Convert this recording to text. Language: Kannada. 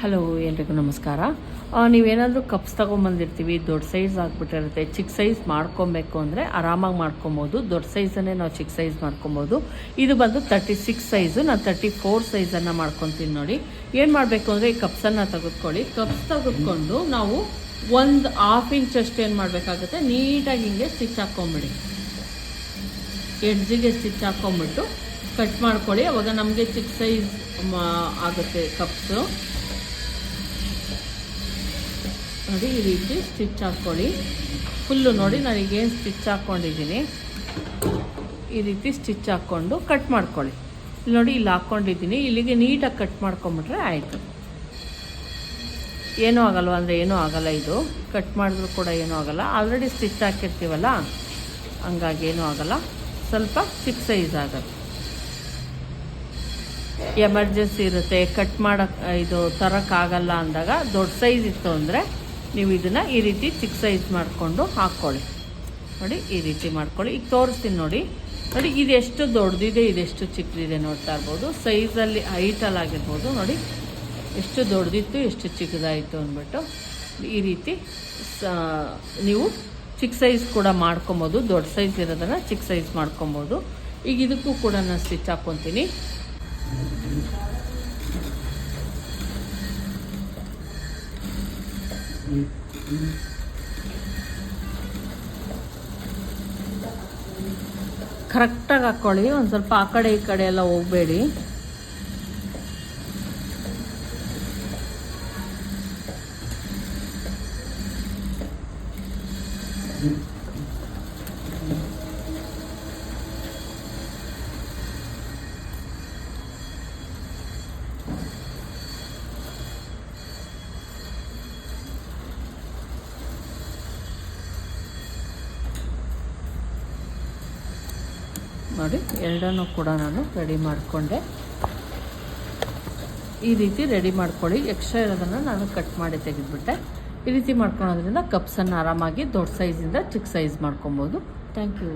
ಹಲೋ ಎಲ್ರಿಗೂ ನಮಸ್ಕಾರ. ನೀವೇನಾದರೂ ಕಪ್ಸ್ ತೊಗೊಂಬಂದಿರ್ತೀವಿ, ದೊಡ್ಡ ಸೈಜ್ ಆಗಿಬಿಟ್ಟಿರುತ್ತೆ. ಚಿಕ್ಕ ಸೈಜ್ ಮಾಡ್ಕೊಬೇಕು ಅಂದರೆ ಆರಾಮಾಗಿ ಮಾಡ್ಕೊಬೋದು. ದೊಡ್ಡ ಸೈಜನ್ನೇ ನಾವು ಚಿಕ್ಕ ಸೈಜ್ ಮಾಡ್ಕೊಬೋದು. ಇದು ಬಂದು ತರ್ಟಿ ಸಿಕ್ಸ್ ಸೈಜು ನಾನು ತರ್ಟಿ ಫೋರ್ ಸೈಜನ್ನು ಮಾಡ್ಕೊತೀನಿ ನೋಡಿ. ಏನು ಮಾಡಬೇಕು ಅಂದರೆ ಈ ಕಪ್ಸನ್ನು ತೆಗೆದುಕೊಳ್ಳಿ. ಕಪ್ಸ್ ತೆಗೆದುಕೊಂಡು ನಾವು ಒಂದು ಹಾಫ್ ಇಂಚ್ ಅಷ್ಟು ಏನು ಮಾಡಬೇಕಾಗುತ್ತೆ? ನೀಟಾಗಿ ಹಿಂಗೆ ಸ್ಟಿಚ್ ಹಾಕ್ಕೊಂಬಿಡಿ ಎಡ್ಜಿಗೆ ಸ್ಟಿಚ್ ಹಾಕ್ಕೊಂಬಿಟ್ಟು ಕಟ್ ಮಾಡ್ಕೊಳ್ಳಿ. ಅವಾಗ ನಮಗೆ ಚಿಕ್ಕ ಸೈಜ್ ಆಗುತ್ತೆ ಕಪ್ಸು ನೋಡಿ ಈ ರೀತಿ ಸ್ಟಿಚ್ ಹಾಕ್ಕೊಳ್ಳಿ. ಫುಲ್ಲು ನೋಡಿ ನನಗೇನು ಸ್ಟಿಚ್ ಹಾಕ್ಕೊಂಡಿದ್ದೀನಿ. ಈ ರೀತಿ ಸ್ಟಿಚ್ ಹಾಕ್ಕೊಂಡು ಕಟ್ ಮಾಡ್ಕೊಳ್ಳಿ. ಇಲ್ಲಿ ನೋಡಿ ಇಲ್ಲಿ ಹಾಕ್ಕೊಂಡಿದ್ದೀನಿ. ಇಲ್ಲಿಗೆ ನೀಟಾಗಿ ಕಟ್ ಮಾಡ್ಕೊಂಬಿಟ್ರೆ ಆಯಿತು. ಏನೂ ಆಗಲ್ವ ಅಂದರೆ ಏನೂ ಆಗಲ್ಲ ಇದು. ಕಟ್ ಮಾಡಿದ್ರು ಕೂಡ ಏನೂ ಆಗಲ್ಲ. ಆಲ್ರೆಡಿ ಸ್ಟಿಚ್ ಹಾಕಿರ್ತೀವಲ್ಲ? ಹಂಗಾಗಿ ಏನೂ ಆಗಲ್ಲ. ಸ್ವಲ್ಪ ಚಿಕ್ಕ ಸೈಜ್ ಆಗುತ್ತೆ. ಎಮರ್ಜೆನ್ಸಿ ಇರುತ್ತೆ. ಕಟ್ ಮಾಡೋಕ್ಕೆ ಇದು ತರೋಕ್ಕಾಗಲ್ಲ ಅಂದಾಗ ದೊಡ್ಡ ಸೈಜ್ ಇತ್ತು ಅಂದರೆ ನೀವು ಇದನ್ನು ಈ ರೀತಿ ಚಿಕ್ಕ ಸೈಜ್ ಮಾಡಿಕೊಂಡು ಹಾಕ್ಕೊಳ್ಳಿ ನೋಡಿ, ಈ ರೀತಿ ಮಾಡ್ಕೊಳ್ಳಿ. ಈಗ ತೋರಿಸ್ತೀನಿ ನೋಡಿ. ನೋಡಿ ಇದೆಷ್ಟು ದೊಡ್ಡದಿದೆ ಇದೆಷ್ಟು ಚಿಕ್ಕದಿದೆ ನೋಡ್ತಾ ಇರ್ಬೋದು. ಸೈಜಲ್ಲಿ ಹೈಟಲ್ಲಿ ಆಗಿರ್ಬೋದು. ನೋಡಿ, ಎಷ್ಟು ದೊಡ್ಡದಿತ್ತು, ಎಷ್ಟು ಚಿಕ್ಕದಾಯಿತು ಅಂದ್ಬಿಟ್ಟು ಈ ರೀತಿ ನೀವು ಚಿಕ್ಕ ಸೈಜ್ ಕೂಡ ಮಾಡ್ಕೊಬೋದು. ದೊಡ್ಡ ಸೈಜ್ ಇರೋದನ್ನು ಚಿಕ್ಕ ಸೈಜ್ ಮಾಡ್ಕೊಬೋದು. ಈಗ ಇದಕ್ಕೂ ಕೂಡ ನಾನು ಸ್ಟಿಚ್ ಹಾಕ್ಕೊತೀನಿ ಕರೆಕ್ಟಾಗಿ ಹಾಕ್ಕೊಳ್ಳಿ ಒಂದು ಸ್ವಲ್ಪ ಆ ಕಡೆ ಈ ಕಡೆ ಎಲ್ಲ ಹೋಗಬೇಡಿ. ನೋಡಿ, ಎರಡನ್ನೂ ಕೂಡ ನಾನು ರೆಡಿ ಮಾಡಿಕೊಂಡೆ. ಈ ರೀತಿ ರೆಡಿ ಮಾಡ್ಕೊಳ್ಳಿ. ಎಕ್ಸ್ಟ್ರಾ ಇರೋದನ್ನು ನಾನು ಕಟ್ ಮಾಡಿ ತೆಗೆದುಬಿಟ್ಟೆ. ಈ ರೀತಿ ಮಾಡ್ಕೊಳೋದ್ರಿಂದ ಕಪ್ಸನ್ನು ಆರಾಮಾಗಿ ದೊಡ್ಡ ಸೈಜಿಂದ ಚಿಕ್ಕ ಸೈಜ್ ಮಾಡ್ಕೊಬೋದು. Thank you